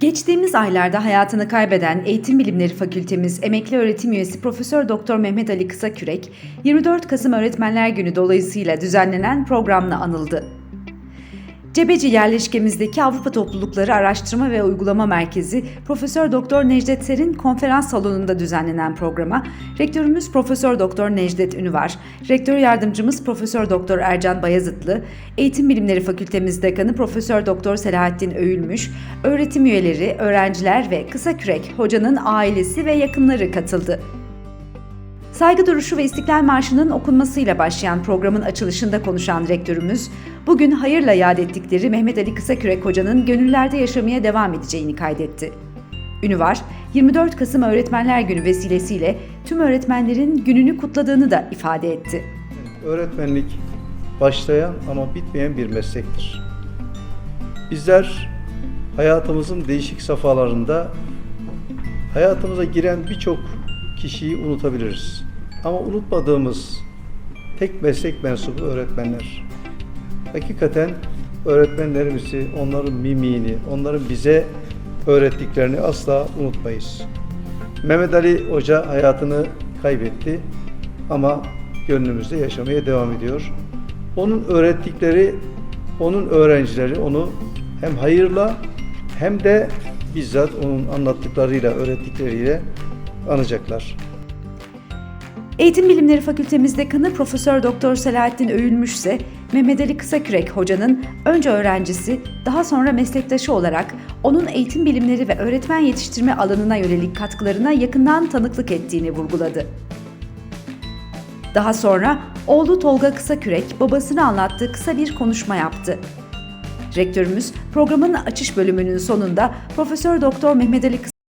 Geçtiğimiz aylarda hayatını kaybeden Eğitim Bilimleri Fakültemiz emekli öğretim üyesi Profesör Doktor Mehmet Ali Kısakürek, 24 Kasım Öğretmenler Günü dolayısıyla düzenlenen programla anıldı. Cebeci yerleşkemizdeki Avrupa Toplulukları Araştırma ve Uygulama Merkezi Profesör Doktor Necdet Ser'in konferans salonunda düzenlenen programa rektörümüz Profesör Doktor Necdet Ünüvar, rektör yardımcımız Profesör Doktor Ercan Bayazıtlı, Eğitim Bilimleri Fakültemiz Dekanı Profesör Doktor Selahattin Öğülmüş, öğretim üyeleri, öğrenciler ve Kısakürek hocanın ailesi ve yakınları katıldı. Saygı duruşu ve İstiklal Marşı'nın okunmasıyla başlayan programın açılışında konuşan rektörümüz, bugün hayırla yad ettikleri Mehmet Ali Kısakürek Hoca'nın gönüllerde yaşamaya devam edeceğini kaydetti. Ünüvar, 24 Kasım Öğretmenler Günü vesilesiyle tüm öğretmenlerin gününü kutladığını da ifade etti. Öğretmenlik başlayan ama bitmeyen bir meslektir. Bizler hayatımızın değişik safhalarında hayatımıza giren birçok kişiyi unutabiliriz. Ama unutmadığımız tek meslek mensubu öğretmenler. Hakikaten öğretmenlerimizi, onların mimiğini, onların bize öğrettiklerini asla unutmayız. Mehmet Ali Hoca hayatını kaybetti ama gönlümüzde yaşamaya devam ediyor. Onun öğrettikleri, onun öğrencileri onu hem hayırla hem de bizzat onun anlattıklarıyla, öğrettikleriyle anacaklar. Eğitim Bilimleri Fakültemiz Dekanı Profesör Doktor Selahattin Öğülmüş ise Mehmet Ali Kısakürek hocanın önce öğrencisi, daha sonra meslektaşı olarak onun eğitim bilimleri ve öğretmen yetiştirme alanına yönelik katkılarına yakından tanıklık ettiğini vurguladı. Daha sonra oğlu Tolga Kısakürek babasını anlattığı kısa bir konuşma yaptı. Rektörümüz programın açış bölümünün sonunda Profesör Doktor Mehmet Ali